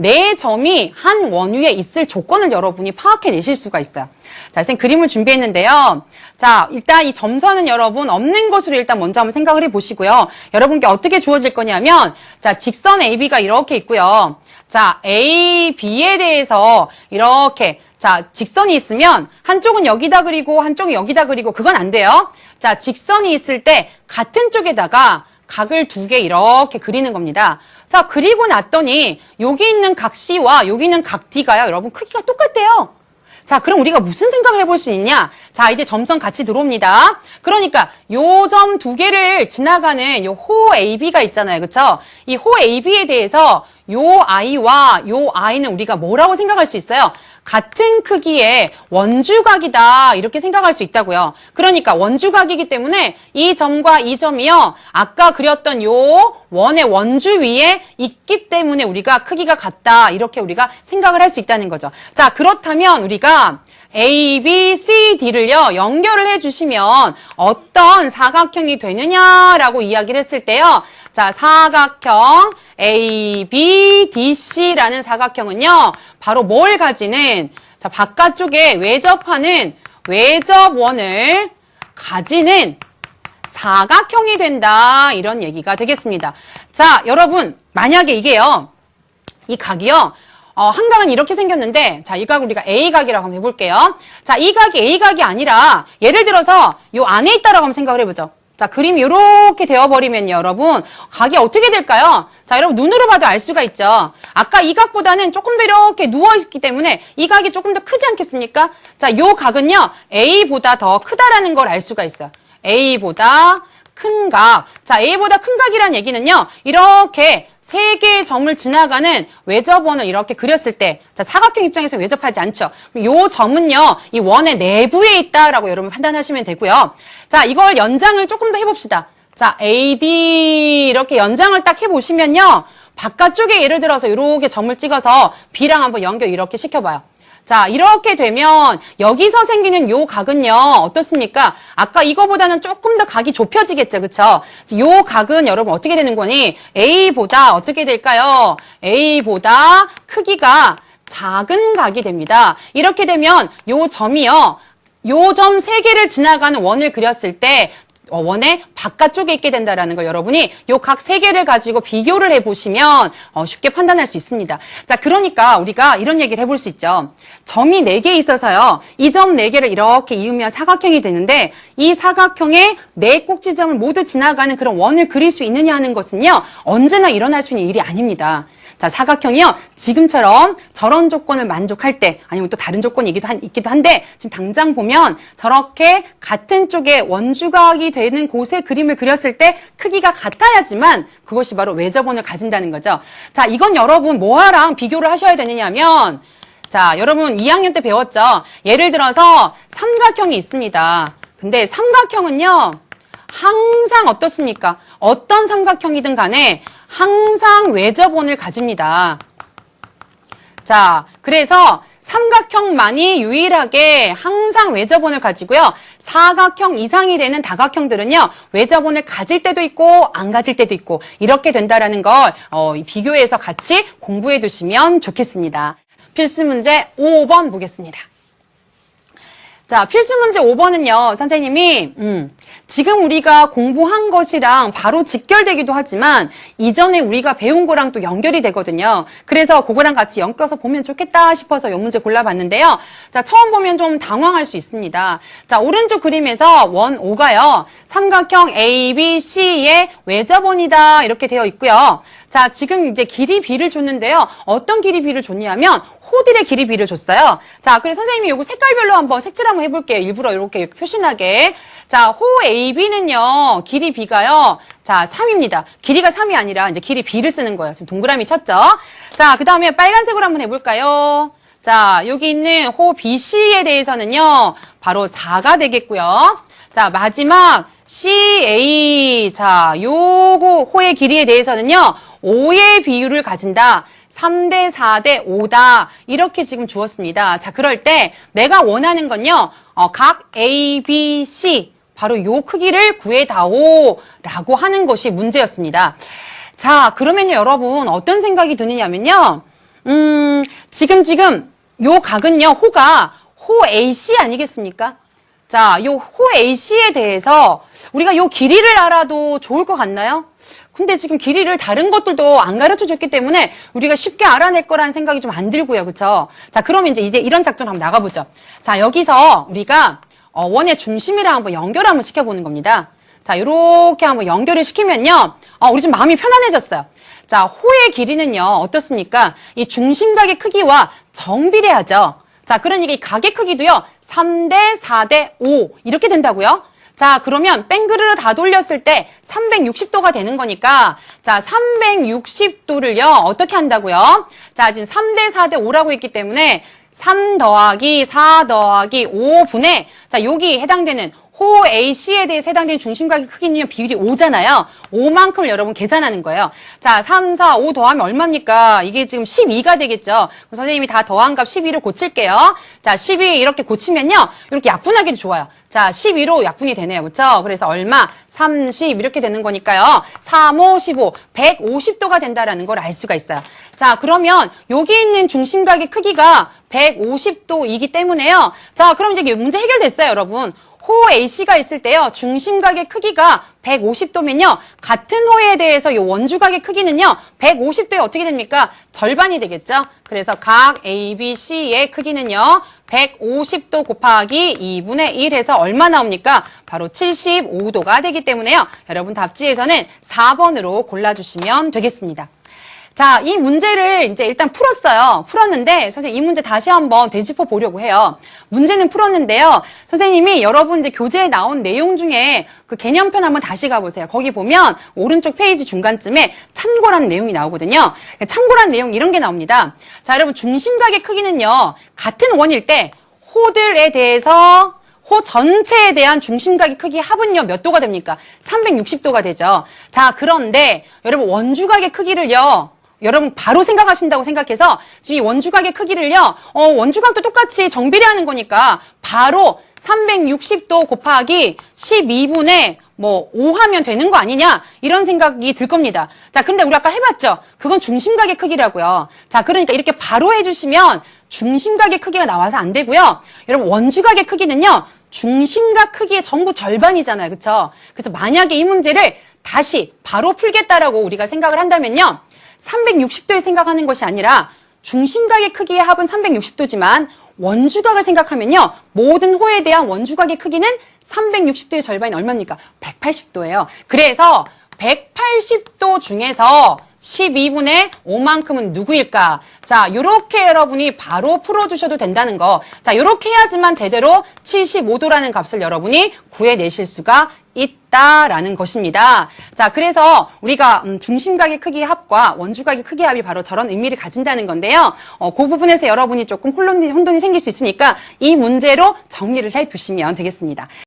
네 점이 한 원위에 있을 조건을 여러분이 파악해 내실 수가 있어요. 자, 선생님 그림을 준비했는데요. 자, 일단 이 점선은 여러분 없는 것으로 일단 먼저 한번 생각을 해 보시고요. 여러분께 어떻게 주어질 거냐면, 자, 직선 AB가 이렇게 있고요. 자, A, B에 대해서 이렇게 자, 직선이 있으면 한쪽은 여기다 그리고 한쪽은 여기다 그리고 그건 안 돼요. 자, 직선이 있을 때 같은 쪽에다가 각을 두 개 이렇게 그리는 겁니다. 자, 그리고 났더니 여기 있는 각 C와 여기 있는 각 D가요. 여러분 크기가 똑같대요. 자, 그럼 우리가 무슨 생각을 해볼 수 있냐? 자, 이제 점선 같이 들어옵니다. 그러니까 요 점 두 개를 지나가는 요 호 AB가 있잖아요. 그쵸? 이 호 AB에 대해서 요 아이와 요 아이는 우리가 뭐라고 생각할 수 있어요? 같은 크기의 원주각이다 이렇게 생각할 수 있다고요. 그러니까 원주각이기 때문에 이 점과 이 점이요. 아까 그렸던 요 원의 원주 위에 있기 때문에 우리가 크기가 같다 이렇게 우리가 생각을 할 수 있다는 거죠. 자 그렇다면 우리가 A, B, C, D를요, 연결을 해주시면 어떤 사각형이 되느냐라고 이야기를 했을 때요. 자, 사각형 A, B, D, C라는 사각형은요, 바로 뭘 가지는, 자, 바깥쪽에 외접하는 외접원을 가지는 사각형이 된다. 이런 얘기가 되겠습니다. 자, 여러분, 만약에 이게요, 이 각이요, 어, 한 각은 이렇게 생겼는데, 자, 이 각을 우리가 A각이라고 한번 해볼게요. 자, 이 각이 A각이 아니라, 예를 들어서, 요 안에 있다라고 한번 생각을 해보죠. 자, 그림이 이렇게 되어버리면요, 여러분. 각이 어떻게 될까요? 자, 여러분, 눈으로 봐도 알 수가 있죠. 아까 이 각보다는 조금 더 이렇게 누워있기 때문에 이 각이 조금 더 크지 않겠습니까? 자, 요 각은요, A보다 더 크다라는 걸 알 수가 있어요. A보다 큰 각. 자, A보다 큰 각이란 얘기는요, 이렇게 세 개의 점을 지나가는 외접원을 이렇게 그렸을 때, 자, 사각형 입장에서 외접하지 않죠. 요 점은요, 이 원의 내부에 있다라고 여러분 판단하시면 되고요. 자, 이걸 연장을 조금 더 해봅시다. 자, AD 이렇게 연장을 딱 해보시면요, 바깥쪽에 예를 들어서 이렇게 점을 찍어서 B랑 한번 연결 이렇게 시켜봐요. 자, 이렇게 되면 여기서 생기는 요 각은요. 어떻습니까? 아까 이거보다는 조금 더 각이 좁혀지겠죠. 그쵸? 요 각은 여러분 어떻게 되는 거니? A보다 어떻게 될까요? A보다 크기가 작은 각이 됩니다. 이렇게 되면 요 점이요. 요 점 세 개를 지나가는 원을 그렸을 때 어, 원의 바깥쪽에 있게 된다라는 걸 여러분이 요 각 세 개를 가지고 비교를 해보시면 어, 쉽게 판단할 수 있습니다. 자, 그러니까 우리가 이런 얘기를 해볼 수 있죠. 점이 네 개 있어서요. 이 점 네 개를 이렇게 이으면 사각형이 되는데 이 사각형의 네 꼭지점을 모두 지나가는 그런 원을 그릴 수 있느냐 하는 것은요. 언제나 일어날 수 있는 일이 아닙니다. 자, 사각형이요. 지금처럼 저런 조건을 만족할 때 아니면 또 다른 조건이 있기도, 한, 있기도 한데 지금 당장 보면 저렇게 같은 쪽에 원주각이 되는 곳에 그림을 그렸을 때 크기가 같아야지만 그것이 바로 외접원을 가진다는 거죠. 자, 이건 여러분 뭐하랑 비교를 하셔야 되느냐면 자, 여러분 2학년 때 배웠죠. 예를 들어서 삼각형이 있습니다. 근데 삼각형은요. 항상 어떻습니까? 어떤 삼각형이든 간에 항상 외접원을 가집니다. 자, 그래서 삼각형만이 유일하게 항상 외접원을 가지고요. 사각형 이상이 되는 다각형들은요. 외접원을 가질 때도 있고 안 가질 때도 있고 이렇게 된다라는 걸 어, 비교해서 같이 공부해 두시면 좋겠습니다. 필수 문제 5번 보겠습니다. 자, 필수 문제 5번은요, 선생님이, 음, 지금 우리가 공부한 것이랑 바로 직결되기도 하지만, 이전에 우리가 배운 거랑 또 연결이 되거든요. 그래서 그거랑 같이 엮어서 보면 좋겠다 싶어서 이 문제 골라봤는데요. 자, 처음 보면 좀 당황할 수 있습니다. 자, 오른쪽 그림에서 원 5가요. 삼각형 ABC의 외접원이다. 이렇게 되어 있고요. 자, 지금 이제 길이 B를 줬는데요. 어떤 길이 B를 줬냐면, 호딜의 길이 B를 줬어요. 자, 그래서 선생님이 요거 색깔별로 한번 색칠 한번 해볼게요. 일부러 이렇게 표시나게. 자, 호 AB는요, 길이 B가요. 자, 3입니다. 길이가 3이 아니라 이제 길이 B를 쓰는 거예요. 지금 동그라미 쳤죠? 자, 그 다음에 빨간색으로 한번 해볼까요? 자, 여기 있는 호 BC에 대해서는요, 바로 4가 되겠고요. 자, 마지막 CA. 자, 요거 호의 길이에 대해서는요, 5의 비율을 가진다. 3대 4대 5다. 이렇게 지금 주었습니다. 자, 그럴 때 내가 원하는 건요. 어, 각 A, B, C 바로 요 크기를 구해다오 라고 하는 것이 문제였습니다. 자, 그러면요, 여러분 어떤 생각이 드느냐면요. 음, 지금, 지금, 요 각은요, 호가 호 AC 아니겠습니까? 자, 요 호 AC에 대해서 우리가 요 길이를 알아도 좋을 것 같나요? 근데 지금 길이를 다른 것들도 안 가르쳐 줬기 때문에 우리가 쉽게 알아낼 거라는 생각이 좀 안 들고요. 그쵸? 자, 그러면 이제, 이제 이런 작전 한번 나가 보죠. 자, 여기서 우리가 어, 원의 중심이랑 한번 연결 한번 시켜 보는 겁니다. 자, 이렇게 한번 연결을 시키면요. 어, 우리 좀 마음이 편안해졌어요. 자, 호의 길이는요, 어떻습니까? 이 중심각의 크기와 정비례하죠. 자, 그러니까 이 각의 크기도요, 3대 4대 5 이렇게 된다고요. 자, 그러면 뺑그르르 다 돌렸을 때 360도가 되는 거니까 자, 360도를요. 어떻게 한다고요? 자, 지금 3대 4대 5라고 했기 때문에 3 더하기 4 더하기 5분의 자, 여기 해당되는 호 AC에 대해서 해당되는 중심각의 크기는 비율이 5잖아요. 5만큼을 여러분 계산하는 거예요. 자, 3, 4, 5 더하면 얼마입니까? 이게 지금 12가 되겠죠. 그럼 선생님이 다 더한 값 12를 고칠게요. 자, 12 이렇게 고치면요. 이렇게 약분하기도 좋아요. 자, 12로 약분이 되네요. 그렇죠? 그래서 얼마? 30 이렇게 되는 거니까요. 3, 5, 15, 150도가 된다라는 걸 알 수가 있어요. 자, 그러면 여기 있는 중심각의 크기가 150도이기 때문에요. 자, 그럼 이제 문제 해결됐어요, 여러분. 호 AC가 있을 때요. 중심각의 크기가 150도면요. 같은 호에 대해서 이 원주각의 크기는요. 150도에 어떻게 됩니까? 절반이 되겠죠. 그래서 각 ABC의 크기는요. 150도 곱하기 2분의 1 해서 얼마 나옵니까? 바로 75도가 되기 때문에요. 여러분 답지에서는 4번으로 골라주시면 되겠습니다. 자, 이 문제를 이제 일단 풀었어요. 풀었는데, 선생님 이 문제 다시 한번 되짚어 보려고 해요. 문제는 풀었는데요. 선생님이 여러분 이제 교재에 나온 내용 중에 그 개념편 한번 다시 가보세요. 거기 보면 오른쪽 페이지 중간쯤에 참고란 내용이 나오거든요. 참고란 내용 이런 게 나옵니다. 자, 여러분 중심각의 크기는요. 같은 원일 때 호들에 대해서 호 전체에 대한 중심각의 크기 합은요, 몇 도가 됩니까? 360도가 되죠. 자, 그런데 여러분 원주각의 크기를요, 여러분 바로 생각하신다고 생각해서 지금 이 원주각의 크기를요, 어, 원주각도 똑같이 정비례 하는 거니까 바로 360도 곱하기 12분의 뭐, 5 하면 되는 거 아니냐? 이런 생각이 들 겁니다. 자, 근데 우리 아까 해봤죠? 그건 중심각의 크기라고요. 자, 그러니까 이렇게 바로 해주시면 중심각의 크기가 나와서 안 되고요. 여러분, 원주각의 크기는요, 중심각 크기의 전부 절반이잖아요. 그쵸? 그래서 만약에 이 문제를 다시 바로 풀겠다라고 우리가 생각을 한다면요. 360도에 생각하는 것이 아니라 중심각의 크기의 합은 360도지만 원주각을 생각하면요. 모든 호에 대한 원주각의 크기는 360도의 절반이 얼마입니까? 180도예요. 그래서 180도 중에서 12분의 5만큼은 누구일까? 자, 요렇게 여러분이 바로 풀어주셔도 된다는 거. 자, 요렇게 해야지만 제대로 75도라는 값을 여러분이 구해내실 수가 있다라는 것입니다. 자, 그래서 우리가 음, 중심각의 크기 합과 원주각의 크기 합이 바로 저런 의미를 가진다는 건데요. 어, 그 부분에서 여러분이 조금 혼돈이, 혼돈이 생길 수 있으니까 이 문제로 정리를 해 두시면 되겠습니다.